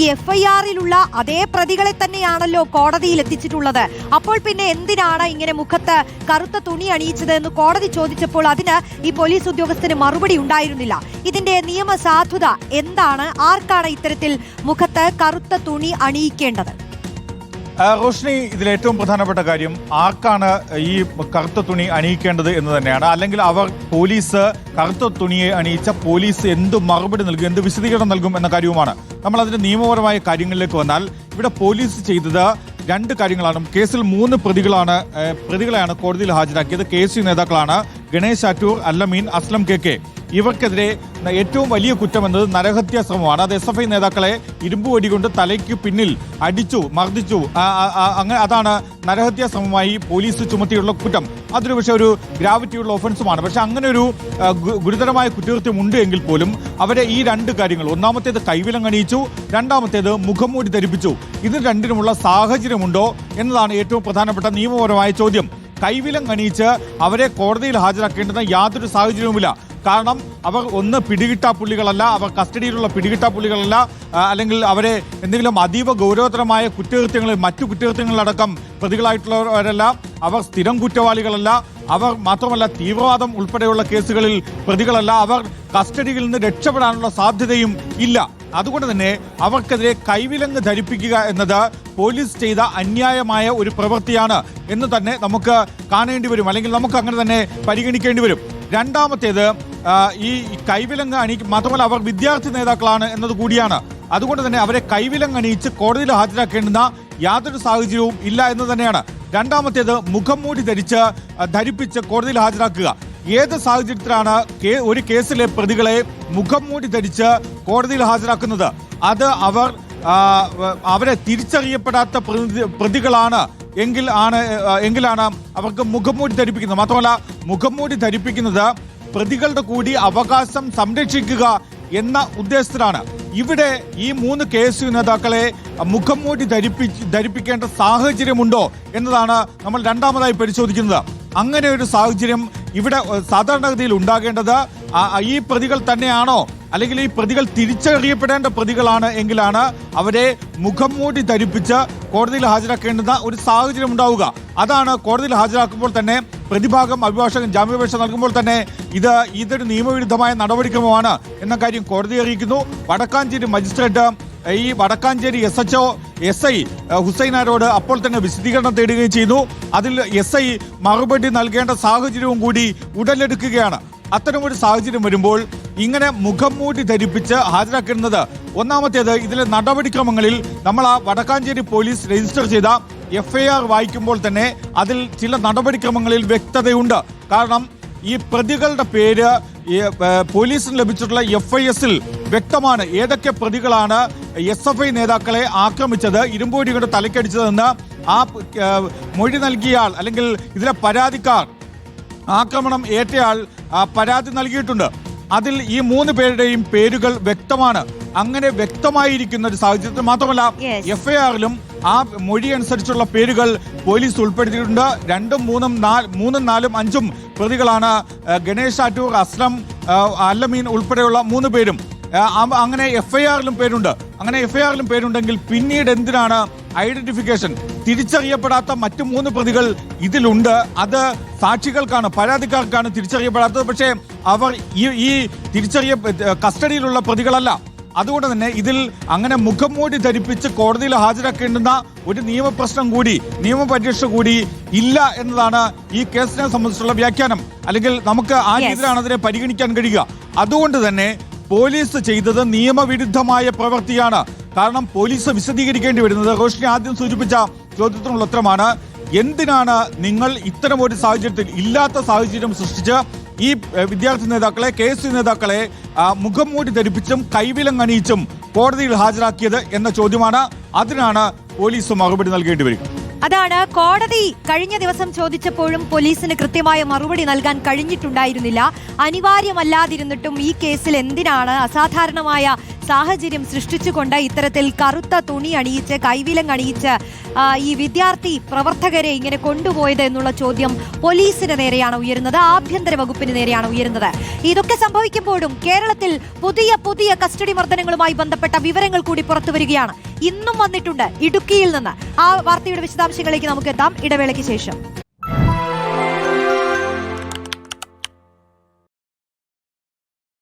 ഈ F I ആറിലുള്ള അതേ പ്രതികളെ തന്നെയാണല്ലോ കോടതിയിൽ എത്തിച്ചിട്ടുള്ളത് അപ്പോൾ പിന്നെ എന്തിനാണ് ഇങ്ങനെ മുഖത്ത് കറുത്ത തുണി അണിയിച്ചത് എന്ന് കോടതി ചോദിച്ചപ്പോൾ അതിന് ഈ പോലീസ് ഉദ്യോഗസ്ഥന് മറുപടി ഉണ്ടായിരുന്നില്ല. ഇതിന്റെ നിയമസാധുത എന്താണ്? ആർക്കാണ് ഇത്തരത്തിൽ മുഖത്ത് കറുത്ത തുണി അണിയിക്കേണ്ടത്? റോഷ്നി ഇതിൽ ഏറ്റവും പ്രധാനപ്പെട്ട കാര്യം ആർക്കാണ് ഈ കറുത്ത തുണി അണിയിക്കേണ്ടത് എന്ന് തന്നെയാണ്. അല്ലെങ്കിൽ അവർ പോലീസ് കറുത്ത തുണിയെ അണിയിച്ച പോലീസ് എന്ത് മറുപടി നൽകും എന്ത് വിശദീകരണം നൽകും എന്ന കാര്യവുമാണ് നമ്മൾ അതിന്റെ നിയമപരമായ കാര്യങ്ങളിലേക്ക് വന്നാൽ ഇവിടെ പോലീസ് ചെയ്തത് രണ്ട് കാര്യങ്ങളാണ്. കേസിൽ മൂന്ന് പ്രതികളാണ് പ്രതികളെയാണ് കോടതിയിൽ ഹാജരാക്കിയത്. കെ എസ് യു നേതാക്കളാണ് ഗണേശ് ആറ്റൂർ അല്ലമീൻ അസ്ലം കെ കെ. ഇവർക്കെതിരെ ഏറ്റവും വലിയ കുറ്റം എന്നത് നരഹത്യാ ശ്രമമാണ്. അത് എസ് എഫ് ഐ നേതാക്കളെ ഇരുമ്പ് വെടികൊണ്ട് തലയ്ക്ക് പിന്നിൽ അടിച്ചു മർദ്ദിച്ചു. അങ്ങനെ അതാണ് നരഹത്യാ ശ്രമമായി പോലീസ് ചുമത്തിയുള്ള കുറ്റം. അതൊരു പക്ഷേ ഒരു ഗ്രാവിറ്റിയുള്ള ഒഫൻസുമാണ് പക്ഷെ അങ്ങനെ ഒരു ഗുരുതരമായ കുറ്റകൃത്യം ഉണ്ട് എങ്കിൽ പോലും അവരെ ഈ രണ്ട് കാര്യങ്ങൾ ഒന്നാമത്തേത് കൈവിലം കണിയിച്ചു രണ്ടാമത്തേത് മുഖംമൂടി ധരിപ്പിച്ചു. ഇത് രണ്ടിനുമുള്ള സാഹചര്യമുണ്ടോ എന്നതാണ് ഏറ്റവും പ്രധാനപ്പെട്ട നിയമപരമായ ചോദ്യം. കൈവിലം കണിയിച്ച് അവരെ കോടതിയിൽ ഹാജരാക്കേണ്ടെന്ന് യാതൊരു സാഹചര്യവുമില്ല. കാരണം അവർ ഒന്ന് പിടികിട്ടാ പുള്ളികളല്ല അവർ കസ്റ്റഡിയിലുള്ള പിടികിട്ടാ പുള്ളികളല്ല അല്ലെങ്കിൽ അവരെ എന്തെങ്കിലും അതീവ ഗൗരവതരമായ കുറ്റകൃത്യങ്ങളിൽ മറ്റു കുറ്റകൃത്യങ്ങളിലടക്കം പ്രതികളായിട്ടുള്ളവരല്ല അവർ സ്ഥിരം കുറ്റവാളികളല്ല അവർ മാത്രമല്ല തീവ്രവാദം ഉൾപ്പെടെയുള്ള കേസുകളിൽ പ്രതികളല്ല അവർ കസ്റ്റഡിയിൽ നിന്ന് രക്ഷപ്പെടാനുള്ള സാധ്യതയും ഇല്ല. അതുകൊണ്ട് തന്നെ അവർക്കെതിരെ കൈവിലങ്ങ് ധരിപ്പിക്കുക എന്നത് പോലീസ് ചെയ്ത അന്യായമായ ഒരു പ്രവൃത്തിയാണ് എന്ന് തന്നെ നമുക്ക് കാണേണ്ടി വരും അല്ലെങ്കിൽ നമുക്ക് അങ്ങനെ തന്നെ പരിഗണിക്കേണ്ടി വരും. രണ്ടാമത്തേത് ഈ കൈവിലങ്ങ് അണി മാത്രമല്ല അവർ വിദ്യാർത്ഥി നേതാക്കളാണ് എന്നത് കൂടിയാണ്. അതുകൊണ്ട് തന്നെ അവരെ കൈവിലങ്ങ് അണിയിച്ച് കോടതിയിൽ ഹാജരാക്കേണ്ടുന്ന യാതൊരു സാഹചര്യവും ഇല്ല എന്ന് തന്നെയാണ്. രണ്ടാമത്തേത് മുഖം മൂടി ധരിച്ച് ധരിപ്പിച്ച് കോടതിയിൽ ഹാജരാക്കുക. ഏത് സാഹചര്യത്തിലാണ് ഒരു കേസിലെ പ്രതികളെ മുഖം മൂടി ധരിച്ച് കോടതിയിൽ ഹാജരാക്കുന്നത്? അത് അവർ അവരെ തിരിച്ചറിയപ്പെടാത്ത പ്രതികളാണ് എങ്കിൽ ആണ് എങ്കിലാണ് അവർക്ക് മുഖംമൂടി ധരിപ്പിക്കുന്നത്. മാത്രമല്ല മുഖംമൂടി ധരിപ്പിക്കുന്നത് പ്രതികളുടെ കൂടി അവകാശം സംരക്ഷിക്കുക എന്ന ഉദ്ദേശത്തിലാണ്. ഇവിടെ ഈ മൂന്ന് കെ എസ് യു നേതാക്കളെ മുഖംമൂടി ധരിപ്പി ധരിപ്പിക്കേണ്ട സാഹചര്യമുണ്ടോ എന്നതാണ് നമ്മൾ രണ്ടാമതായി പരിശോധിക്കുന്നത്. അങ്ങനെ ഒരു സാഹചര്യം ഇവിടെ സാധാരണഗതിയിൽ ഉണ്ടാകേണ്ടത് ഈ പ്രതികൾ തന്നെയാണോ അല്ലെങ്കിൽ ഈ പ്രതികൾ തിരിച്ചറിയപ്പെടേണ്ട പ്രതികളാണ് എങ്കിലാണ് അവരെ മുഖം മൂടി ധരിപ്പിച്ച് കോടതിയിൽ ഹാജരാക്കേണ്ടുന്ന ഒരു സാഹചര്യം ഉണ്ടാവുക. അതാണ് കോടതിയിൽ ഹാജരാക്കുമ്പോൾ തന്നെ പ്രതിഭാഗം അഭിഭാഷകൻ ജാമ്യാപേക്ഷ നൽകുമ്പോൾ തന്നെ ഇത് ഇതൊരു നിയമവിരുദ്ധമായ നടപടിക്രമമാണ് എന്ന കാര്യം കോടതി അറിയിക്കുന്നു. വടക്കാഞ്ചേരി മജിസ്ട്രേറ്റ് ഈ Vadakkanchery S H O S I ഹുസൈനാരോട് അപ്പോൾ തന്നെ വിശദീകരണം തേടുകയും ചെയ്തു അതിൽ എസ് ഐ മറുപടി നൽകേണ്ട സാഹചര്യവും കൂടി ഉടലെടുക്കുകയാണ്. അത്തരമൊരു സാഹചര്യം വരുമ്പോൾ ഇങ്ങനെ മുഖം മൂടി ധരിപ്പിച്ച് ഹാജരാക്കുന്നത് ഒന്നാമത്തേത് ഇതിലെ നടപടിക്രമങ്ങളിൽ നമ്മൾ ആ വടക്കാഞ്ചേരി പോലീസ് രജിസ്റ്റർ ചെയ്ത എഫ് ഐ ആർ വായിക്കുമ്പോൾ തന്നെ അതിൽ ചില നടപടിക്രമങ്ങളിൽ വ്യക്തതയുണ്ട്. കാരണം ഈ പ്രതികളുടെ പേര് പോലീസിന് ലഭിച്ചിട്ടുള്ള എഫ് ഐ എസിൽ വ്യക്തമാണ് ഏതൊക്കെ പ്രതികളാണ് എസ് എഫ് ഐ നേതാക്കളെ ആക്രമിച്ചത് ഇരുമ്പോടി കൊണ്ട് തലക്കടിച്ചതെന്ന് ആ മൊഴി നൽകിയ ആൾ അല്ലെങ്കിൽ ഇതിലെ പരാതിക്കാർ ആക്രമണം ഏറ്റയാൾ പരാതി നൽകിയിട്ടുണ്ട്. അതിൽ ഈ മൂന്ന് പേരുടെയും പേരുകൾ വ്യക്തമാണ്. അങ്ങനെ വ്യക്തമായിരിക്കുന്ന ഒരു സാഹചര്യത്തിൽ മാത്രമല്ല എഫ്ഐആറിലും എഫ് ഐ ആറിലും ആ മൊഴി അനുസരിച്ചുള്ള പേരുകൾ പോലീസ് ഉൾപ്പെടുത്തിയിട്ടുണ്ട്. രണ്ടും മൂന്നും നാല് മൂന്നും നാലും അഞ്ചും പ്രതികളാണ് ഗണേഷ് ആറ്റൂർ അസ്ലം അല്ലമീൻ ഉൾപ്പെടെയുള്ള മൂന്ന് പേരും. അങ്ങനെ എഫ് ഐ ആറിലും പേരുണ്ട്. അങ്ങനെ എഫ് ഐ ആറിലും പേരുണ്ടെങ്കിൽ പിന്നീട് എന്തിനാണ് ഐഡന്റിഫിക്കേഷൻ? തിരിച്ചറിയപ്പെടാത്ത മറ്റു മൂന്ന് പ്രതികൾ ഇതിലുണ്ട്. അത് സാക്ഷികൾക്കാണ് പരാതിക്കാർക്കാണ് തിരിച്ചറിയപ്പെടാത്തത്. പക്ഷേ അവർ ഈ ഈ തിരിച്ചറിയ കസ്റ്റഡിയിലുള്ള പ്രതികളല്ല. അതുകൊണ്ട് തന്നെ ഇതിൽ അങ്ങനെ മുഖം മൂടി ധരിപ്പിച്ച് കോടതിയിൽ ഹാജരാക്കേണ്ടുന്ന ഒരു നിയമപ്രശ്നം കൂടി നിയമപരീക്ഷ കൂടി ഇല്ല എന്നതാണ് ഈ കേസിനെ സംബന്ധിച്ചുള്ള വ്യാഖ്യാനം. അല്ലെങ്കിൽ നമുക്ക് ആ രീതിയിലാണ് അതിനെ പരിഗണിക്കാൻ കഴിയുക. അതുകൊണ്ട് തന്നെ പോലീസ് ചെയ്തത് നിയമവിരുദ്ധമായ പ്രവൃത്തിയാണ്. കാരണം പോലീസ് വിശദീകരിക്കേണ്ടി വരുന്നത് റോഷിനി ആദ്യം സൂചിപ്പിച്ച ചോദ്യത്തിനുള്ള ഉത്തരമാണ്. എന്തിനാണ് നിങ്ങൾ ഇത്തരം ഒരു സാഹചര്യത്തിൽ ഇല്ലാത്ത സാഹചര്യം സൃഷ്ടിച്ച് ഈ വിദ്യാർത്ഥി നേതാക്കളെ കെ എസ് യു നേതാക്കളെ മുഖം മൂടി ധരിപ്പിച്ചും കൈവിലം അണിയിച്ചും കോടതിയിൽ ഹാജരാക്കിയത് എന്ന ചോദ്യമാണ്. അതിനാണ് പോലീസ് മറുപടി നൽകേണ്ടി വരിക. അതാണ് കോടതി കഴിഞ്ഞ ദിവസം ചോദിച്ചപ്പോഴും പോലീസിന് കൃത്യമായ മറുപടി നൽകാൻ കഴിഞ്ഞിട്ടുണ്ടായിരുന്നില്ല. അനിവാര്യമല്ലാതിരുന്നിട്ടും ഈ കേസിൽ എന്തിനാണ് അസാധാരണമായ സാഹചര്യം സൃഷ്ടിച്ചുകൊണ്ട് ഇത്തരത്തിൽ കറുത്ത തുണി അണിയിച്ച് കൈവിലങ്ങണിയിച്ച് ഈ വിദ്യാർത്ഥി പ്രവർത്തകരെ ഇങ്ങനെ കൊണ്ടുപോയത് എന്നുള്ള ചോദ്യം പോലീസിന് നേരെയാണ് ഉയരുന്നത് ആഭ്യന്തര വകുപ്പിന് നേരെയാണ് ഉയരുന്നത്. ഇതൊക്കെ സംഭവിക്കുമ്പോഴും കേരളത്തിൽ പുതിയ പുതിയ കസ്റ്റഡി മർദ്ദനങ്ങളുമായി ബന്ധപ്പെട്ട വിവരങ്ങൾ കൂടി പുറത്തു വരികയാണ്. ഇന്നും വന്നിട്ടുണ്ട് ഇടുക്കിയിൽ നിന്ന്. ആ വാർത്തയുടെ വിശദാംശങ്ങളിലേക്ക് നമുക്ക് എത്താം. ഇടവേളയ്ക്ക് ശേഷം.